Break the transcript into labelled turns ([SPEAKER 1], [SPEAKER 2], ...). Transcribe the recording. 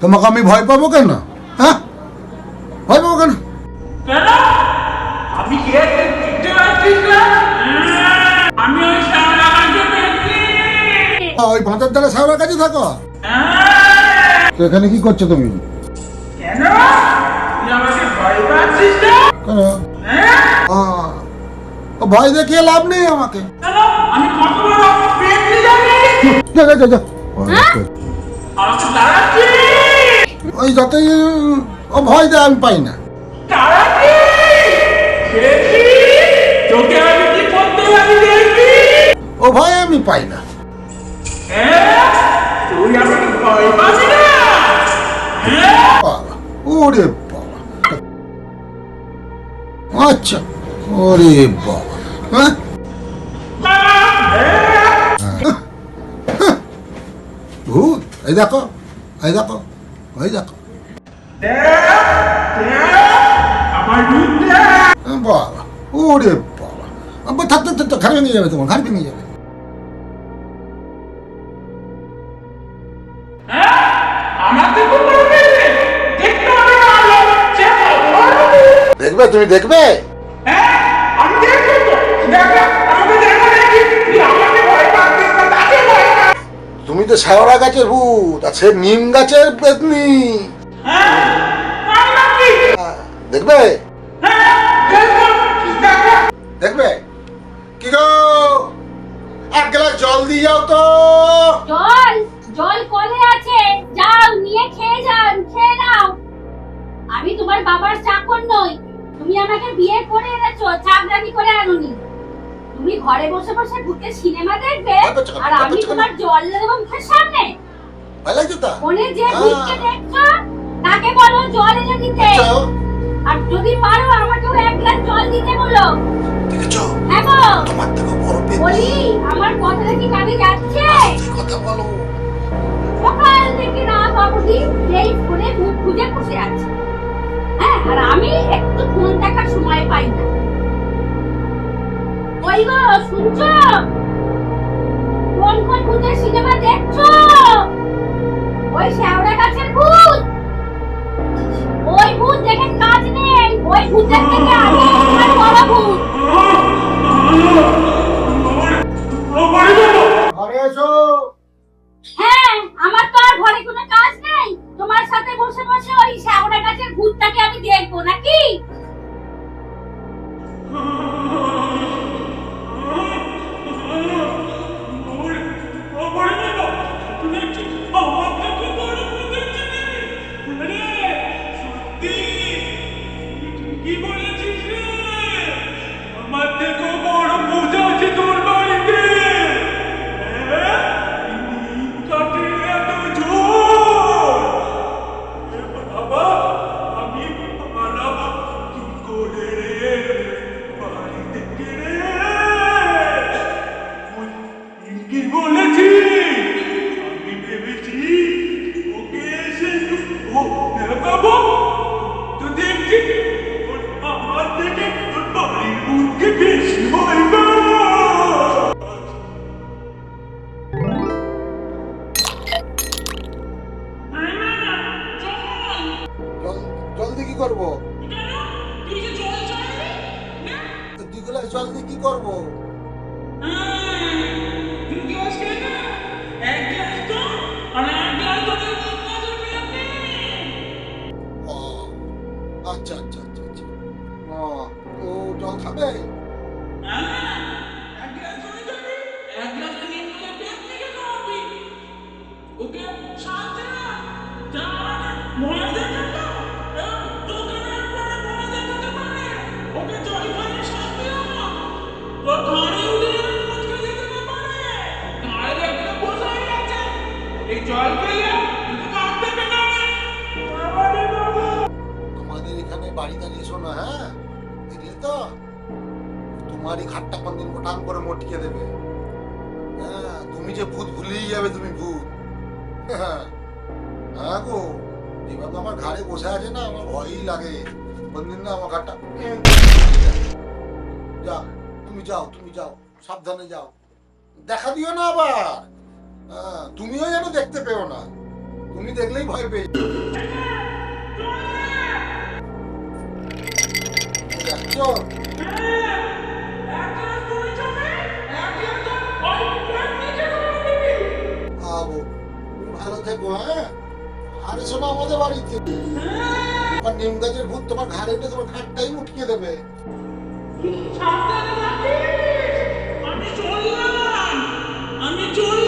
[SPEAKER 1] তোমাকে আমি ভয় পাবো কেন? হ্যাঁ? ভয় পাবো কেন?
[SPEAKER 2] আমি ওই
[SPEAKER 1] ভাঁটার দ্বারা সাউরার কাছে থাকো।
[SPEAKER 2] হ্যাঁ,
[SPEAKER 1] তো এখানে কি করছ তুমি?
[SPEAKER 2] কেন? ভয় হ্যাঁ?
[SPEAKER 1] ভয় দেখিয়ে লাভ নেই আমাকে।
[SPEAKER 2] আমি কত বড়
[SPEAKER 1] ওই যতই, ও ভয় দেয়, আমি পাই না। ও ভয় আমি পাই না। ওরে বাবা। আচ্ছা ওরে বাবা। হ্যাঁ ভূত এই দেখো এই দেখো ওই দেখো। বাবা ওরে বাবা। আব্বা থাক থাক থাক, থাক ঘাড় ভেঙে যাবে তোমার ঘাড় ভেঙে যাবে। দেখবে তুমি দেখবে? তুমি তো শেওড়া গাছের ভূত, আর সে নিম গাছের পেতনি। দেখবে?
[SPEAKER 2] দেখো দেখো
[SPEAKER 1] দেখবে? কি গো? এক গ্লাস জল দিয়ে যাও তো।
[SPEAKER 3] জল? জল কলে আছে? যাও, নিয়ে খেয়ে যান খেয়ে নাও। আমি তোমার বাবার চাকর নই। তুমি আমাকে বিয়ে করে এনেছো, চাকরানি করে আনুনি। ঘরে বসে বসে ভূতের সিনেমা দেখবে আর আমি তোমার জল দেবো মুখের সামনে।
[SPEAKER 1] ভালো লাগছে তো?
[SPEAKER 3] ফোনে যে। ভূতকে দেখছ তাকে বলো জল এনে দিতে। আর যদি পারো আমাকেও এক গ্লাস জল দিতে বলো।
[SPEAKER 1] দেখেছ
[SPEAKER 3] হ্যাঁ গো,
[SPEAKER 1] তোমার থেকে বড়
[SPEAKER 3] বলি আমার কথাটা কি কানে যাচ্ছে?
[SPEAKER 1] তুই কথা বলো।
[SPEAKER 3] সকাল থেকে রাত অবধি এই ফোনে মুখ খুঁজে বসে আছে। হ্যাঁ আর আমি একটু ফোন দেখার সময় পাই না। দেখছ? ওই শ্যাওড়া গাছের ভূত। ওই ভূত দেখে কাজ নেই ওই ভূতের
[SPEAKER 2] কি
[SPEAKER 1] করব? দুই গ্লাস জল দিয়ে কি করব? ও আচ্ছা আচ্ছা আচ্ছা আচ্ছা। ও জল খাবে?
[SPEAKER 2] যা
[SPEAKER 1] আমাদের এখানে বাড়ি দাঁড়িয়ে শোনো হ্যাঁ? দেখলে তো? তোমারই ঘাটটা কোনদিন গোটাম করে মটকে দেবে। হ্যাঁ তুমি যে ভূত ভুলেই যাবে তুমি ভূত। হ্যাঁ হ্যাঁ গো যেভাবে আমার ঘাড়ে বসে আছে না, আমার ভয়ই লাগে। কোনদিন না আমার ঘাটটা যাও তুমি যাও তুমি যাও, সাবধানে যাও। দেখা দিও না আবার। তুমিও যেন দেখতে পেও না। তুমি দেখলেই ভয় পেয়ে ভালো হ্যাঁ? আরে শোনো, আমাদের বাড়িতে। তোমার নিম গাছের ভূত তোমার ঘাড়ে তোমার ঘাটটাই মুটকিয়ে দেবে।
[SPEAKER 2] আমি চললাম। আমি চললাম।